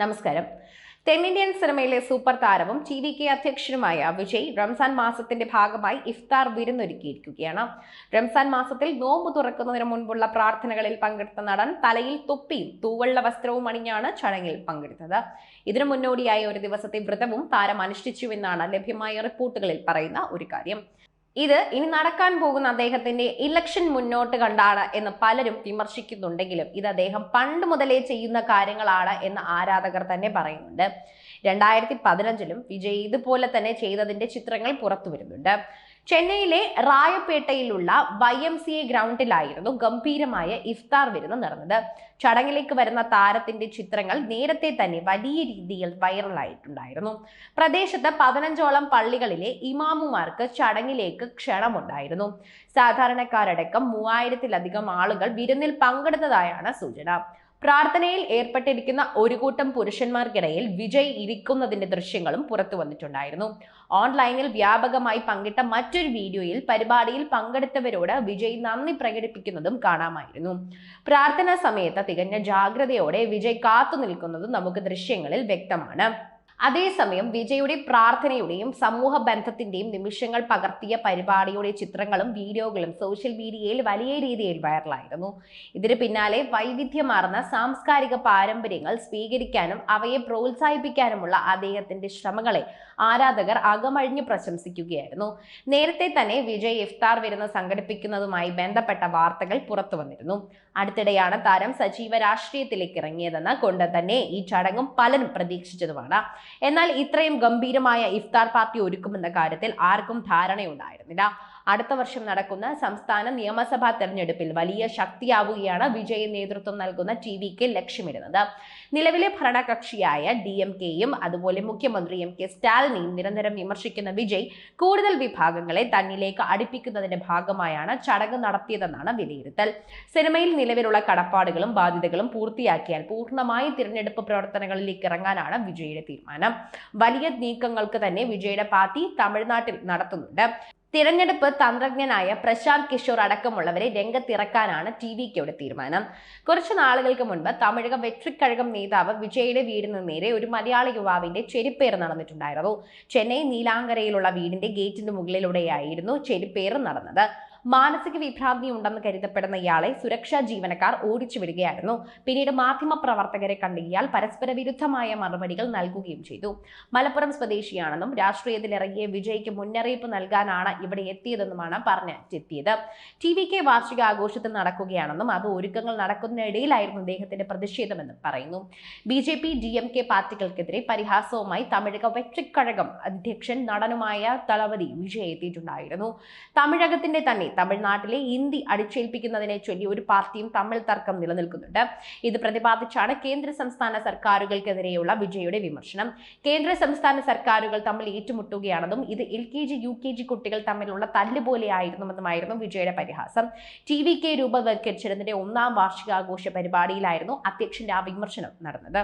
നമസ്കാരം. തെന്നിന്ത്യൻ സിനിമയിലെ സൂപ്പർ താരവും ടി വി കെ അധ്യക്ഷനുമായ വിജയ് റംസാൻ മാസത്തിന്റെ ഭാഗമായി ഇഫ്താർ വിരുന്നൊരുക്കിയിരിക്കുകയാണ്. റംസാൻ മാസത്തിൽ നോമ്പ് തുറക്കുന്നതിന് മുൻപുള്ള പ്രാർത്ഥനകളിൽ പങ്കെടുത്ത നടൻ തലയിൽ തൊപ്പിയും തൂവള്ള വസ്ത്രവും അണിഞ്ഞാണ് ചടങ്ങിൽ പങ്കെടുത്തത്. ഇതിനു മുന്നോടിയായ ഒരു ദിവസത്തെ വ്രതവും താരം അനുഷ്ഠിച്ചുവെന്നാണ് ലഭ്യമായ റിപ്പോർട്ടുകളിൽ പറയുന്ന ഒരു കാര്യം. ഇത് ഇനി നടക്കാൻ പോകുന്ന അദ്ദേഹത്തിന്റെ ഇലക്ഷൻ മുന്നോട്ട് കണ്ടാണ് എന്ന് പലരും വിമർശിക്കുന്നുണ്ടെങ്കിലും ഇത് അദ്ദേഹം പണ്ട് മുതലേ ചെയ്യുന്ന കാര്യങ്ങളാണ് എന്ന് ആരാധകർ തന്നെ പറയുന്നുണ്ട്. രണ്ടായിരത്തി പതിനഞ്ചിലും വിജയ് ഇതുപോലെ തന്നെ ചെയ്തതിന്റെ ചിത്രങ്ങൾ പുറത്തു വരുന്നുണ്ട് ചെന്നൈയിലെ റായപ്പേട്ടയിലുള്ള വൈ എം സി എ ഗ്രൗണ്ടിലായിരുന്നു ഗംഭീരമായ ഇഫ്താർ വിരുന്ന് നടന്നത്. ചടങ്ങിലേക്ക് വരുന്ന താരത്തിന്റെ ചിത്രങ്ങൾ നേരത്തെ തന്നെ വലിയ രീതിയിൽ വൈറലായിട്ടുണ്ടായിരുന്നു. പ്രദേശത്ത് പതിനഞ്ചോളം പള്ളികളിലെ ഇമാമുമാർക്ക് ചടങ്ങിലേക്ക് ക്ഷണമുണ്ടായിരുന്നു. സാധാരണക്കാരടക്കം മൂവായിരത്തിലധികം ആളുകൾ വിരുന്നിൽ പങ്കെടുത്തതായാണ് സൂചന. പ്രാർത്ഥനയിൽ ഏർപ്പെട്ടിരിക്കുന്ന ഒരു കൂട്ടം പുരുഷന്മാർക്കിടയിൽ വിജയ് ഇരിക്കുന്നതിന്റെ ദൃശ്യങ്ങളും പുറത്തു വന്നിട്ടുണ്ടായിരുന്നു. ഓൺലൈനിൽ വ്യാപകമായി പങ്കിട്ട മറ്റൊരു വീഡിയോയിൽ പരിപാടിയിൽ പങ്കെടുത്തവരോട് വിജയ് നന്ദി പ്രകടിപ്പിക്കുന്നതും കാണാമായിരുന്നു. പ്രാർത്ഥനാ സമയത്ത് തികഞ്ഞ ജാഗ്രതയോടെ വിജയ് കാത്തു നമുക്ക് ദൃശ്യങ്ങളിൽ വ്യക്തമാണ്. അതേസമയം വിജയുടെ പ്രാർത്ഥനയുടെയും സമൂഹ ബന്ധത്തിന്റെയും നിമിഷങ്ങൾ പകർത്തിയ പരിപാടിയുടെ ചിത്രങ്ങളും വീഡിയോകളും സോഷ്യൽ മീഡിയയിൽ വലിയ രീതിയിൽ വൈറലായിരുന്നു ഇതിന് പിന്നാലെ വൈവിധ്യമാർന്ന സാംസ്കാരിക പാരമ്പര്യങ്ങൾ സ്വീകരിക്കാനും അവയെ പ്രോത്സാഹിപ്പിക്കാനുമുള്ള അദ്ദേഹത്തിന്റെ ശ്രമങ്ങളെ ആരാധകർ അകമഴിഞ്ഞ് പ്രശംസിക്കുകയായിരുന്നു. നേരത്തെ തന്നെ വിജയ് ഇഫ്താർ വിരുന്ന് സംഘടിപ്പിക്കുന്നതുമായി ബന്ധപ്പെട്ട വാർത്തകൾ പുറത്തു വന്നിരുന്നു. അടുത്തിടെയാണ് താരം സജീവ രാഷ്ട്രീയത്തിലേക്ക് ഇറങ്ങിയതെന്ന് കൊണ്ട് തന്നെ ഈ ചടങ്ങും പലരും പ്രതീക്ഷിച്ചതുമാണ്. എന്നാൽ ഇത്രയും ഗംഭീരമായ ഇഫ്താർ പാർട്ടി ഒരുക്കുമെന്ന കാര്യത്തിൽ ആർക്കും ധാരണയുണ്ടായിരുന്നില്ല. അടുത്ത വർഷം നടക്കുന്ന സംസ്ഥാന നിയമസഭാ തെരഞ്ഞെടുപ്പിൽ വലിയ ശക്തിയാവുകയാണ് വിജയ നേതൃത്വം നൽകുന്ന ടി വി കെ ലക്ഷ്യമിടുന്നത്. നിലവിലെ ഭരണകക്ഷിയായ ഡി എം കെയും അതുപോലെ മുഖ്യമന്ത്രി എം കെ സ്റ്റാലിനെയും നിരന്തരം വിമർശിക്കുന്ന വിജയ് കൂടുതൽ വിഭാഗങ്ങളെ തന്നിലേക്ക് അടുപ്പിക്കുന്നതിന്റെ ഭാഗമായാണ് ചടങ്ങ് നടത്തിയതെന്നാണ് വിലയിരുത്തൽ. സിനിമയിൽ നിലവിലുള്ള കടപ്പാടുകളും ബാധ്യതകളും പൂർത്തിയാക്കിയാൽ പൂർണമായി തിരഞ്ഞെടുപ്പ് പ്രവർത്തനങ്ങളിലേക്ക് ഇറങ്ങാനാണ് വിജയുടെ തീരുമാനം. വലിയ നീക്കങ്ങൾക്ക് തന്നെ വിജയുടെ പാർട്ടി തമിഴ്നാട്ടിൽ നടത്തുന്നുണ്ട്. തിരഞ്ഞെടുപ്പ് തന്ത്രജ്ഞനായ പ്രശാന്ത് കിഷോർ അടക്കമുള്ളവരെ രംഗത്തിറക്കാനാണ് ടി വി കെയുടെ തീരുമാനം. കുറച്ചു നാളുകൾക്ക് മുൻപ് തമിഴക വെട്രിക്കഴകം നേതാവ് വിജയുടെ വീടിന് നേരെ ഒരു മലയാള യുവാവിന്റെ ചെരിപ്പേറ് നടന്നിട്ടുണ്ടായിരുന്നു. ചെന്നൈ നീലാങ്കരയിലുള്ള വീടിന്റെ ഗേറ്റിന് മുകളിലൂടെയായിരുന്നു ചെരിപ്പേറ് നടന്നത്. മാനസിക വിഭ്രാന്തി ഉണ്ടെന്ന് കരുതപ്പെടുന്ന ഇയാളെ സുരക്ഷാ ജീവനക്കാർ ഓടിച്ചു വിടുകയായിരുന്നു. പിന്നീട് മാധ്യമ പ്രവർത്തകരെ കണ്ട ഇയാൾ പരസ്പര വിരുദ്ധമായ മറുപടികൾ നൽകുകയും ചെയ്തു. മലപ്പുറം സ്വദേശിയാണെന്നും രാഷ്ട്രീയത്തിൽ ഇറങ്ങിയ വിജയ്ക്ക് മുന്നറിയിപ്പ് നൽകാനാണ് ഇവിടെ എത്തിയതെന്നുമാണ് പറഞ്ഞെത്തിയത്. ടി വി കെ വാർഷിക ആഘോഷത്തിൽ നടക്കുകയാണെന്നും അത് ഒരുക്കങ്ങൾ നടക്കുന്നതിനിടയിലായിരുന്നു അദ്ദേഹത്തിന്റെ പ്രതിഷേധമെന്നും പറയുന്നു. B J P D M K പാർട്ടികൾക്കെതിരെ പരിഹാസവുമായി തമിഴക വെற்றிക്കഴകം അധ്യക്ഷൻ നടനുമായ തളപതി വിജയ് എത്തിയിട്ടുണ്ടായിരുന്നു. തമിഴകത്തിന്റെ തന്നെ തമിഴ്നാട്ടിലെ ഹിന്ദി അടിച്ചേൽപ്പിക്കുന്നതിനെ ചൊല്ലി ഒരു പാർട്ടിയും തമ്മിൽ തർക്കം നിലനിൽക്കുന്നുണ്ട്. ഇത് പ്രതിപാദിച്ചാണ് കേന്ദ്ര സംസ്ഥാന സർക്കാരുകൾക്കെതിരെയുള്ള വിജയുടെ വിമർശനം. കേന്ദ്ര സംസ്ഥാന സർക്കാരുകൾ തമ്മിൽ ഏറ്റുമുട്ടുകയാണെന്നും ഇത് L K G U K G കുട്ടികൾ തമ്മിലുള്ള തല്ലുപോലെ ആയിരുന്നുവെന്നുമായിരുന്നു വിജയുടെ പരിഹാസം. ടി വി കെ രൂപവത്കരിച്ചതിന്റെ ഒന്നാം വാർഷികാഘോഷ പരിപാടിയിലായിരുന്നു അധ്യക്ഷന്റെ ആ വിമർശനം നടന്നത്.